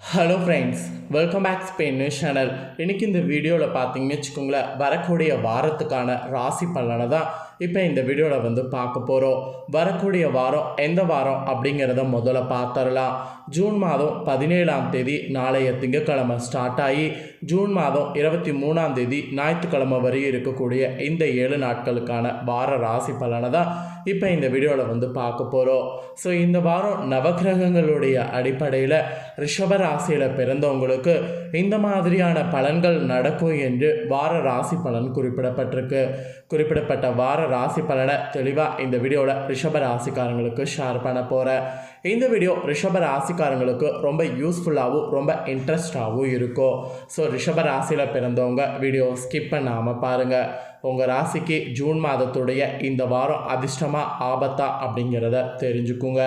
Hello friends welcome back Spain channel இன்றைக்கி இந்த வீடியோவில் பார்த்தீங்கன்னு வச்சுக்கோங்களேன் வரக்கூடிய வாரத்துக்கான ராசி பலனை தான் இப்போ இந்த வீடியோவில் வந்து பார்க்க போகிறோம் வரக்கூடிய வாரம் எந்த வாரம் அப்படிங்கிறத முதல்ல பார்த்துடலாம். ஜூன் மாதம் பதினேழாம் தேதி நாளைய திங்கக்கிழமை ஸ்டார்ட் ஆகி ஜூன் மாதம் இருபத்தி மூணாம் தேதி ஞாயிற்றுக்கிழமை வரை இருக்கக்கூடிய இந்த ஏழு நாட்களுக்கான வார ராசி பலனை தான் இப்போ இந்த வீடியோவில் வந்து பார்க்க போகிறோம். ஸோ இந்த வாரம் நவக்கிரகங்களுடைய அடிப்படையில் ரிஷப ராசியில் பிறந்தவங்களுக்கு இந்த மாதிரியான பலன்கள் நடக்கும் என்று வார ராசி பலன் குறிப்பிடப்பட்டிருக்கு. குறிப்பிடப்பட்ட வார ராசி பலனை தெளிவாக இந்த வீடியோவில் ரிஷப ராசிக்காரங்களுக்கு ஷேர் பண்ண போகிறேன் இந்த வீடியோ ரிஷப ராசிக்காரங்களுக்கு ரொம்ப யூஸ்ஃபுல்லாகவும் ரொம்ப இன்ட்ரெஸ்டாகவும் இருக்கும். ஸோ ரிஷப ராசியில் பிறந்தவங்க வீடியோ ஸ்கிப் பண்ணாமல் பாருங்கள் உங்கள் ராசிக்கு ஜூன் மாதத்துடைய இந்த வாரம் அதிர்ஷ்டமாக ஆபத்தா அப்படிங்கிறத தெரிஞ்சுக்குங்க.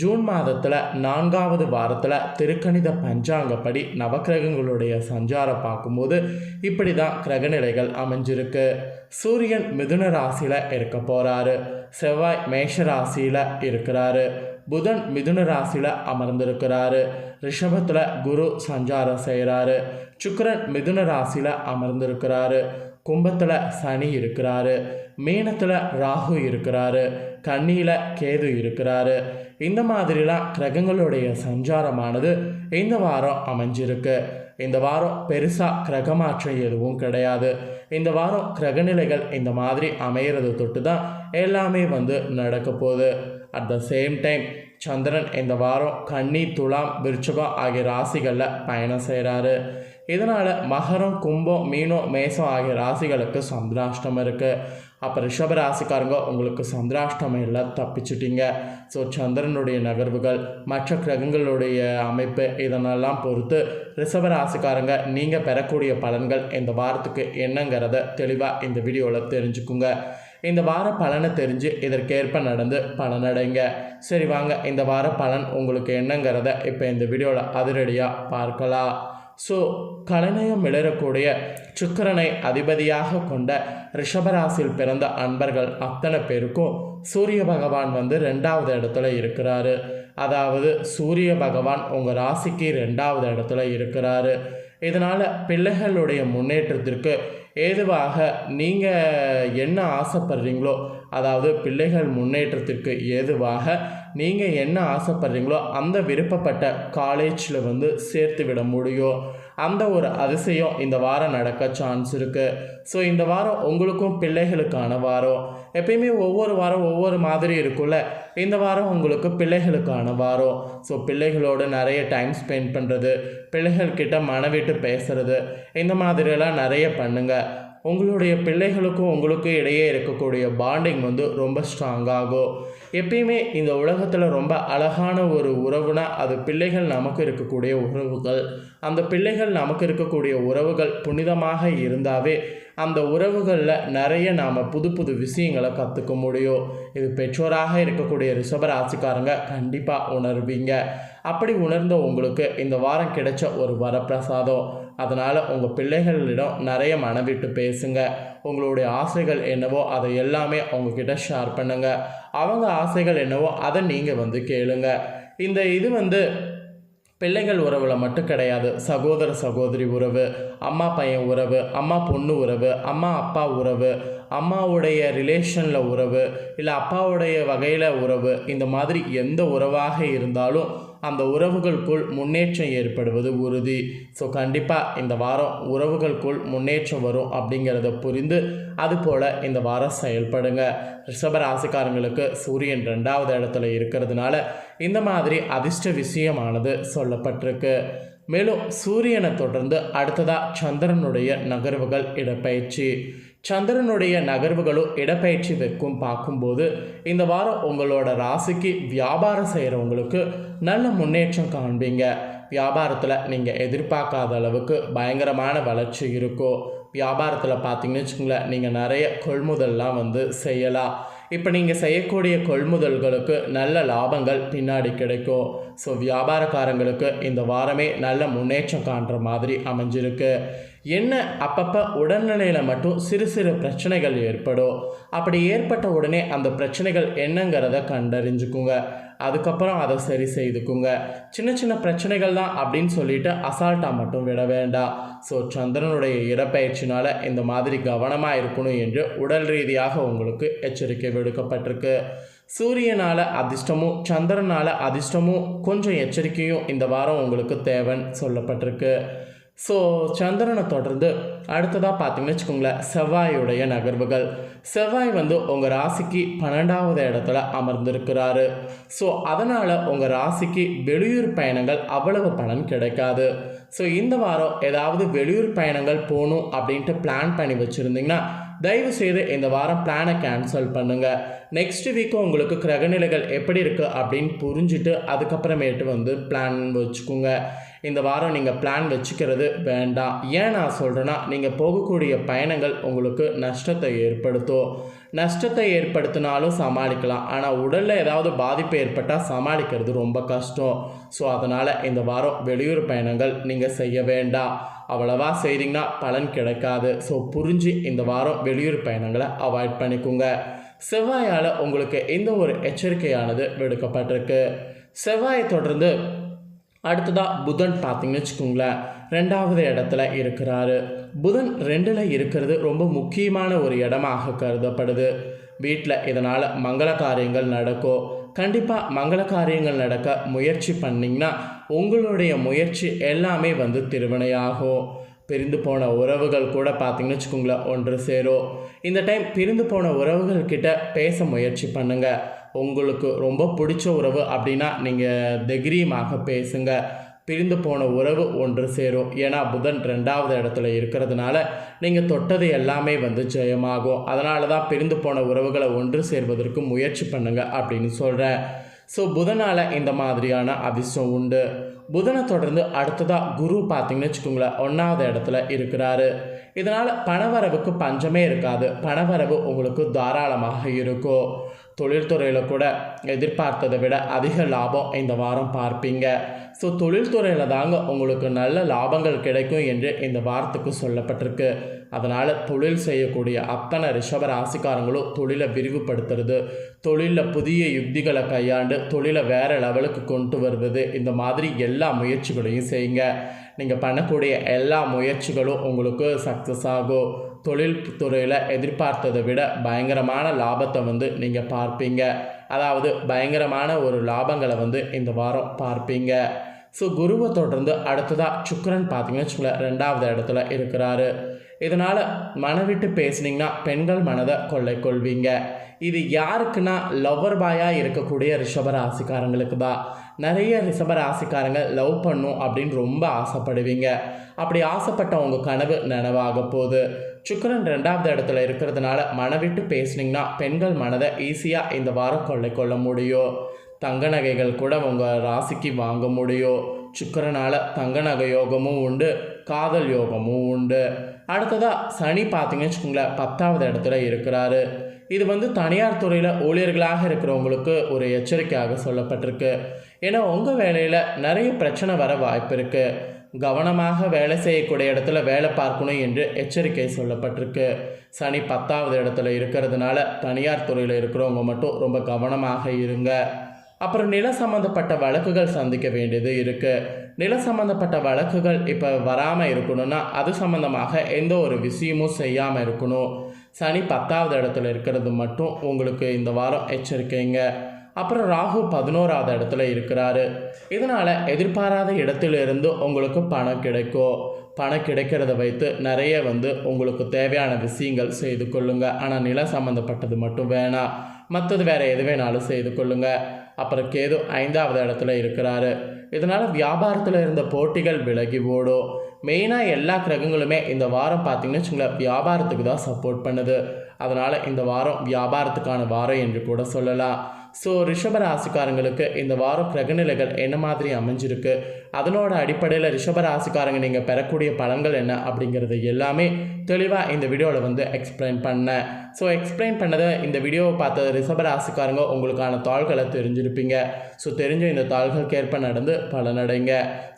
ஜூன் மாதத்தில் நான்காவது வாரத்தில் திருக்கணித பஞ்சாங்கப்படி நவக்கிரகங்களுடைய சஞ்சாரம் பார்க்கும்போது இப்படி தான் கிரகநிலைகள் அமைஞ்சிருக்கு. சூரியன் மிதுன ராசியில் இருக்க போகிறாரு செவ்வாய் மேஷ ராசியில் இருக்கிறாரு. புதன் மிதுன ராசியில் அமர்ந்திருக்கிறாரு. ரிஷபத்தில் குரு சஞ்சாரம் செய்கிறாரு சுக்கரன் மிதுன ராசியில் அமர்ந்திருக்கிறாரு. கும்பத்தில் சனி இருக்கிறாரு. மீனத்தில் ராகு இருக்கிறாரு. கண்ணியில் கேது இருக்கிறாரு. இந்த மாதிரிலாம் கிரகங்களுடைய சஞ்சாரமானது இந்த வாரம் அமைஞ்சிருக்கு. இந்த வாரம் பெருசாக கிரகமாற்றம் எதுவும் கிடையாது. இந்த வாரம் கிரகநிலைகள் இந்த மாதிரி அமையிறது தொட்டு தான் எல்லாமே வந்து நடக்க போகுது. அட் த சேம் டைம் சந்திரன் இந்த வாரம் கன்னி துலாம் விருச்சகம் ஆகிய ராசிகளில் பயணம் செய்கிறாரு இதனால் மகரம் கும்பம் மீனம் மேசம் ஆகிய ராசிகளுக்கு சந்திராஷ்டம் இருக்குது அப்போ ரிஷப ராசிக்காரங்க உங்களுக்கு சந்திராஷ்டமம் தப்பிச்சிட்டிங்க. ஸோ சந்திரனுடைய நகர்வுகள் மற்ற கிரகங்களுடைய அமைப்பு இதனெல்லாம் பொறுத்து ரிஷப ராசிக்காரங்க நீங்கள் பெறக்கூடிய பலன்கள் இந்த வாரத்துக்கு என்னங்கிறத தெளிவாக இந்த வீடியோவில் தெரிஞ்சுக்குங்க. இந்த வார பலனை தெரிஞ்சு இதற்கேற்ப நடந்து பலனடைங்க சரி வாங்க. இந்த வார பலன் உங்களுக்கு என்னங்கிறத இப்போ இந்த வீடியோவில் அதிரடியாக பார்க்கலாம். ஸோ கலைநயம் மிளறக்கூடிய சுக்கிரனை அதிபதியாக கொண்ட ரிஷபராசியில் பிறந்த அன்பர்கள் அத்தனை பேருக்கும் சூரிய பகவான் வந்து ரெண்டாவது இடத்துல இருக்கிறாரு. அதாவது சூரிய பகவான் உங்கள் ராசிக்கு ரெண்டாவது இடத்துல இருக்கிறாரு. இதனால் பிள்ளைகளுடைய முன்னேற்றத்திற்கு ஏதுவாக நீங்கள் என்ன ஆசைப்படுறீங்களோ அதாவது பிள்ளைகள் முன்னேற்றத்திற்கு ஏதுவாக நீங்கள் என்ன ஆசைப்படுறீங்களோ அந்த விருப்பப்பட்ட காலேஜில் வந்து சேர்த்து விட முடியும். அந்த ஒரு அதிசயம் இந்த வாரம் நடக்க சான்ஸ் இருக்குது ஸோ இந்த வாரம் உங்களுக்கும் பிள்ளைகளுக்கான வாரம். எப்பயுமே ஒவ்வொரு வாரம் ஒவ்வொரு மாதிரி இருக்கும்ல. இந்த வாரம் உங்களுக்கு பிள்ளைகளுக்கான வாரம். ஸோ பிள்ளைகளோடு நிறைய டைம் ஸ்பெண்ட் பண்ணுறது பிள்ளைகள்கிட்ட மனவிட்டு பேசுறது இந்த மாதிரியெல்லாம் நிறைய பண்ணுங்கள் உங்களுடைய பிள்ளைகளுக்கும் உங்களுக்கும் இடையே இருக்கக்கூடிய பாண்டிங் வந்து ரொம்ப ஸ்ட்ராங்காகும் எப்பயுமே இந்த உலகத்தில் ரொம்ப அழகான ஒரு உறவுனா அது பிள்ளைகள் நமக்கு இருக்கக்கூடிய உறவுகள். அந்த பிள்ளைகள் நமக்கு இருக்கக்கூடிய உறவுகள் புனிதமாக இருந்தாவே அந்த உறவுகளில் நிறைய நாம் புது புது விஷயங்களை கற்றுக்க முடியும். இது பெற்றோராக இருக்கக்கூடிய ரிஷப ராசிக்காரங்க கண்டிப்பாக உணர்வீங்க. அப்படி உணர்ந்த உங்களுக்கு இந்த வாரம் கிடைச்ச ஒரு வரப்பிரசாதம். அதனால் உங்கள் பிள்ளைகளிடம் நிறைய மனவிட்டு பேசுங்க. உங்களுடைய ஆசைகள் என்னவோ அதை எல்லாமே அவங்கக்கிட்ட ஷேர் பண்ணுங்கள் அவங்க ஆசைகள் என்னவோ அதை நீங்கள் வந்து கேளுங்க. இந்த இது வந்து பிள்ளைகள் உறவில் மட்டும் கிடையாது. சகோதர சகோதரி உறவு அம்மா பையன் உறவு அம்மா பொண்ணு உறவு அம்மா அப்பா உறவு அம்மாவுடைய ரிலேஷனில் உறவு இல்லை அப்பாவுடைய வகையில் உறவு இந்த மாதிரி எந்த உறவாக இருந்தாலும் அந்த உறவுகளுக்குள் முன்னேற்றம் ஏற்படுவது உறுதி. ஸோ கண்டிப்பாக இந்த வாரம் உறவுகளுக்குள் முன்னேற்றம் வரும் அப்படிங்கிறத புரிந்து அதுபோல் இந்த வாரம் செயல்படுங்க. ரிஷபராசிக்காரங்களுக்கு சூரியன் ரெண்டாவது இடத்துல இருக்கிறதுனால இந்த மாதிரி அதிர்ஷ்ட விஷயமானது சொல்லப்பட்டிருக்கு. மேலும் சூரியனை தொடர்ந்து அடுத்ததாக சந்திரனுடைய நகர்வுகள் இடப்பயிற்சி சந்திரனுடைய நகர்வுகளும் இடப்பயிற்சி வைக்கும் பார்க்கும்போது இந்த வாரம் உங்களோட ராசிக்கு வியாபாரம் செய்கிறவங்களுக்கு நல்ல முன்னேற்றம் காண்பீங்க. வியாபாரத்தில் நீங்கள் எதிர்பார்க்காத அளவுக்கு பயங்கரமான வளர்ச்சி இருக்கும் வியாபாரத்தில் பார்த்தீங்கன்னு வச்சுக்கோங்களேன் நீங்கள் நிறைய கொள்முதல்லாம் வந்து செய்யலாம். இப்போ நீங்கள் செய்யக்கூடிய கொள்முதல்களுக்கு நல்ல லாபங்கள் பின்னாடி கிடைக்கும். ஸோ வியாபாரக்காரங்களுக்கு இந்த வாரமே நல்ல முன்னேற்றம் காண்ற மாதிரி அமைஞ்சிருக்கு. என்ன அப்பப்போ உடல்நிலையில் மட்டும் சிறு சிறு பிரச்சனைகள் ஏற்படும்? அப்படி ஏற்பட்ட உடனே அந்த பிரச்சனைகள் என்னங்கிறத கண்டறிஞ்சுக்குங்க. அதுக்கப்புறம் அதை சரி செய்துக்குங்க. சின்ன சின்ன பிரச்சனைகள் தான் அப்படின்னு சொல்லிட்டு அசால்ட்டாக மட்டும் விட வேண்டாம். ஸோ சந்திரனுடைய இடப்பெயர்ச்சினால் இந்த மாதிரி கவனமாக இருக்கணும் என்று உடல் ரீதியாக உங்களுக்கு எச்சரிக்கை விடுக்கப்பட்டிருக்கு. சூரியனால் அதிர்ஷ்டமும் சந்திரனால் அதிர்ஷ்டமும் கொஞ்சம் எச்சரிக்கையும் இந்த வாரம் உங்களுக்கு தேவைன்னு சொல்லப்பட்டிருக்கு. ஸோ சந்திரனை தொடர்ந்து அடுத்ததாக பார்த்தீங்கன்னு வச்சுக்கோங்களேன் செவ்வாயுடைய நகர்வுகள். செவ்வாய் வந்து உங்கள் ராசிக்கு பன்னெண்டாவது இடத்துல அமர்ந்திருக்கிறாரு. ஸோ அதனால் உங்கள் ராசிக்கு வெளியூர் பயணங்கள் அவ்வளவு பலன் கிடைக்காது. ஸோ இந்த வாரம் ஏதாவது வெளியூர் பயணங்கள் போகணும் அப்படின்ட்டு பிளான் பண்ணி வச்சுருந்தீங்கன்னா தயவு செய்து இந்த வாரம் பிளானை கேன்சல் பண்ணுங்கள் நெக்ஸ்ட் வீக்கும் உங்களுக்கு கிரகநிலைகள் எப்படி இருக்குது அப்படின்னு புரிஞ்சுட்டு அதுக்கப்புறமேட்டு வந்து பிளான் வச்சுக்கோங்க. இந்த வாரம் நீங்கள் பிளான் வச்சுக்கிறது வேண்டாம். ஏன் நான் சொல்கிறேன்னா நீங்கள் போகக்கூடிய பயணங்கள் உங்களுக்கு நஷ்டத்தை ஏற்படுத்தும். நஷ்டத்தை ஏற்படுத்தினாலும் சமாளிக்கலாம். ஆனால் உடலில் ஏதாவது பாதிப்பு ஏற்பட்டால் சமாளிக்கிறது ரொம்ப கஷ்டம். ஸோ அதனால் இந்த வாரம் வெளியூர் பயணங்கள் நீங்கள் செய்ய வேண்டாம். அவ்வளவா செய்தீங்கன்னா பலன் கிடைக்காது. ஸோ புரிஞ்சு இந்த வாரம் வெளியூர் பயணங்களை அவாய்ட் பண்ணிக்கோங்க. செவ்வாயால் உங்களுக்கு இந்த ஒரு எச்சரிக்கையானது விடுக்கப்பட்டிருக்கு? செவ்வாயை தொடர்ந்து அடுத்ததாக புதன் பார்த்தீங்கன்னு வச்சுக்கோங்களேன். ரெண்டாவது இடத்துல இருக்கிறாரு. புதன் ரெண்டில் இருக்கிறது ரொம்ப முக்கியமான ஒரு இடமாக கருதப்படுது. வீட்டில் இதனால் மங்கள காரியங்கள் நடக்கும். கண்டிப்பாக மங்கள காரியங்கள் நடக்க முயற்சி பண்ணிங்கன்னா உங்களுடைய முயற்சி எல்லாமே வந்து திருவினையாகும் பிரிந்து போன உறவுகள் கூட பார்த்தீங்கன்னு வச்சுக்கோங்களேன் ஒன்று சேரும். இந்த டைம் பிரிந்து போன உறவுகள் கிட்ட பேச முயற்சி பண்ணுங்கள் உங்களுக்கு ரொம்ப பிடிச்ச உறவு அப்படின்னா நீங்கள் தைரியமாக பேசுங்கள் பிரிந்து போன உறவு ஒன்று சேரும். ஏன்னா புதன் ரெண்டாவது இடத்துல இருக்கிறதுனால நீங்கள் தொட்டது எல்லாமே வந்து ஜெயமாகும். அதனால தான் பிரிந்து போன உறவுகளை ஒன்று சேர்வதற்கு முயற்சி பண்ணுங்க அப்படின்னு சொல்கிறேன் ஸோ புதனால் இந்த மாதிரியான அதிர்ஷ்டம் உண்டு. புதனை தொடர்ந்து அடுத்ததாக குரு பார்த்தீங்கன்னு வச்சுக்கோங்களேன் ஒன்றாவது இடத்துல இருக்கிறாரு. இதனால் பணவரவுக்கு பஞ்சமே இருக்காது. பணவரவு உங்களுக்கு தாராளமாக இருக்கும். தொழில்துறையில் கூட எதிர்பார்த்ததை விட அதிக லாபம் இந்த வாரம் பார்ப்பீங்க. ஸோ தொழில்துறையில் தாங்க உங்களுக்கு நல்ல லாபங்கள் கிடைக்கும் என்று இந்த வாரத்துக்கு சொல்லப்பட்டிருக்கு. அதனால் தொழில் செய்யக்கூடிய அத்தனை ரிஷப ராசிக்காரங்களும் தொழிலை விரிவுபடுத்துறது தொழிலில் புதிய யுக்திகளை கையாண்டு தொழிலை வேறு லெவலுக்கு கொண்டு வருவது இந்த மாதிரி எல்லா முயற்சிகளையும் செய்யுங்க. நீங்கள் பண்ணக்கூடிய எல்லா முயற்சிகளும் உங்களுக்கு சக்ஸஸ் ஆகும். தொழில் துறையில் எதிர்பார்த்ததை விட பயங்கரமான லாபத்தை வந்து நீங்கள் பார்ப்பீங்க. அதாவது பயங்கரமான ஒரு லாபங்களை வந்து இந்த வாரம் பார்ப்பீங்க. ஸோ குருவை தொடர்ந்து அடுத்ததாக சுக்கரன் பார்த்தீங்கன்னு வச்சுக்கோங்களேன் ரெண்டாவது இடத்துல இருக்கிறாரு. இதனால் மனவிட்டு பேசுனீங்கன்னா பெண்கள் மனதை கொள்ளை கொள்வீங்க. இது யாருக்குன்னா லவ்வர் பாயாக இருக்கக்கூடிய ரிஷபராசிக்காரங்களுக்கு தான். நிறைய ரிஷபராசிக்காரங்க லவ் பண்ணும் அப்படின்னு ரொம்ப ஆசைப்படுவீங்க. அப்படி ஆசைப்பட்ட உங்கள் கனவு நனவாக போகுது. சுக்கரன் ரெண்டாவது இடத்துல இருக்கிறதுனால மனவிட்டு பேசுனீங்கன்னா பெண்கள் மனதை ஈஸியாக இந்த வாரம் கொள்ளை கொள்ள முடியும். தங்க நகைகள் கூட உங்கள் ராசிக்கு வாங்க முடியும். சுக்கரனால் தங்க நகை யோகமும் உண்டு காதல் யோகமும் உண்டு. அடுத்ததாக சனி பார்த்தீங்கன்னு வச்சுக்கோங்களேன் பத்தாவது இடத்துல இருக்கிறாரு. இது வந்து தனியார் துறையில் ஊழியர்களாக இருக்கிறவங்களுக்கு ஒரு எச்சரிக்கையாக சொல்லப்பட்டிருக்கு. ஏன்னா உங்கள் வேலையில் நிறைய பிரச்சனை வர வாய்ப்பு இருக்குது கவனமாக வேலை செய்யக்கூடிய இடத்துல வேலை பார்க்கணும் என்று எச்சரிக்கை சொல்லப்பட்டிருக்கு. சனி பத்தாவது இடத்துல இருக்கிறதுனால தனியார் துறையில் இருக்கிறவங்க மட்டும் ரொம்ப கவனமாக இருங்க. அப்புறம் நில சம்மந்தப்பட்ட வழக்குகள் சந்திக்க வேண்டியது இருக்குது நில சம்மந்தப்பட்ட வழக்குகள் இப்போ வராமல் இருக்கணும்னா அது சம்மந்தமாக எந்த ஒரு விஷயமும் செய்யாமல் இருக்கணும். சனி பத்தாவது இடத்துல இருக்கிறது மட்டும் உங்களுக்கு இந்த வாரம் எச்சரிக்கைங்க. அப்புறம் ராகு பதினோராவது இடத்துல இருக்கிறாரு. இதனால் எதிர்பாராத இடத்திலிருந்து உங்களுக்கு பணம் கிடைக்கும் பணம் கிடைக்கிறத வைத்து நிறைய வந்து உங்களுக்கு தேவையான விஷயங்கள் செய்து கொள்ளுங்கள் ஆனால் நிலம் சம்மந்தப்பட்டது மட்டும் வேணாம். மற்றது வேறு எது வேணாலும் செய்து கொள்ளுங்கள் அப்புறம் கேது ஐந்தாவது இடத்துல இருக்கிறாரு. இதனால் வியாபாரத்தில் இருந்த போட்டிகள் விலகி ஓடும். மெயினாக எல்லா கிரகங்களுமே இந்த வாரம் பார்த்தீங்கன்னு வச்சுங்களேன் வியாபாரத்துக்கு தான் சப்போர்ட் பண்ணுது. அதனால் இந்த வாரம் வியாபாரத்துக்கான வாரம் என்று கூட சொல்லலாம். ஸோ ரிஷபராசிக்காரங்களுக்கு இந்த வாரம் கிரகநிலைகள் என்ன மாதிரி அமைஞ்சிருக்கு? அதனோட அடிப்படையில் ரிஷபராசிக்காரங்க நீங்கள் பெறக்கூடிய பலன்கள் என்ன அப்படிங்கிறது எல்லாமே தெளிவாக இந்த வீடியோவில் வந்து எக்ஸ்பிளைன் பண்ணேன் ஸோ எக்ஸ்பிளைன் பண்ணதை இந்த வீடியோவை பார்த்த ரிஷபராசிக்காரங்க உங்களுக்கான தாள்களை தெரிஞ்சிருப்பீங்க. ஸோ தெரிஞ்ச இந்த தாள்களுக்கு ஏற்ப நடந்து பலனடைங்க.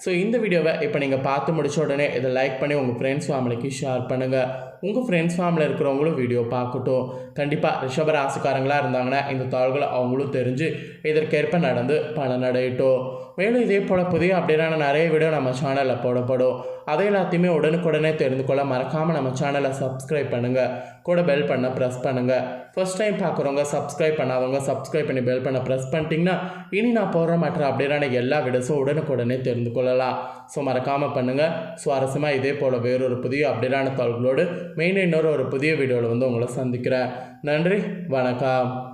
ஸோ இந்த வீடியோவை இப்போ நீங்கள் பார்த்து முடிச்ச உடனே இதை லைக் பண்ணி உங்கள் ஃப்ரெண்ட்ஸ் ஃபேமிலிக்கு ஷேர் பண்ணுங்கள் உங்கள் ஃப்ரெண்ட்ஸ் ஃபேமிலியில் இருக்கிறவங்களும் வீடியோ பார்க்கட்டும். கண்டிப்பாக ரிஷபராசிக்காரங்களாக இருந்தாங்கன்னா இந்த தாள்களை அவங்களும் தெரிஞ்சு இதற்கேற்ப நடந்து பலனடையட்டும் மேலும் இதே போல் புதிய அப்டேட்டான நிறைய வீடியோ நம்ம சேனலில் போடப்படும். அதை எல்லாத்தையுமே உடனுக்குடனே தெரிந்து கொள்ள மறக்காமல் நம்ம சேனலை சப்ஸ்கிரைப் பண்ணுங்கள் கூட பெல் பண்ண ப்ரெஸ் பண்ணுங்கள் ஃபஸ்ட் டைம் பார்க்குறவங்க சப்ஸ்கிரைப் பண்ணாதவங்க சப்ஸ்கிரைப் பண்ணி பெல் பண்ண ப்ரெஸ் பண்ணிட்டீங்கன்னா இனி நான் போடுற மற்ற அப்டேட்டான எல்லா வீடியோஸும் உடனுக்குடனே தெரிந்து கொள்ளலாம். ஸோ மறக்காமல் பண்ணுங்கள் சுவாரஸ்யமாக இதே போல் வேறொரு புதிய அப்டேட்டான தாள்களோடு மெயின் இன்னொரு ஒரு புதிய வீடியோவில் வந்து உங்களை சந்திக்கிறேன். நன்றி. வணக்கம்.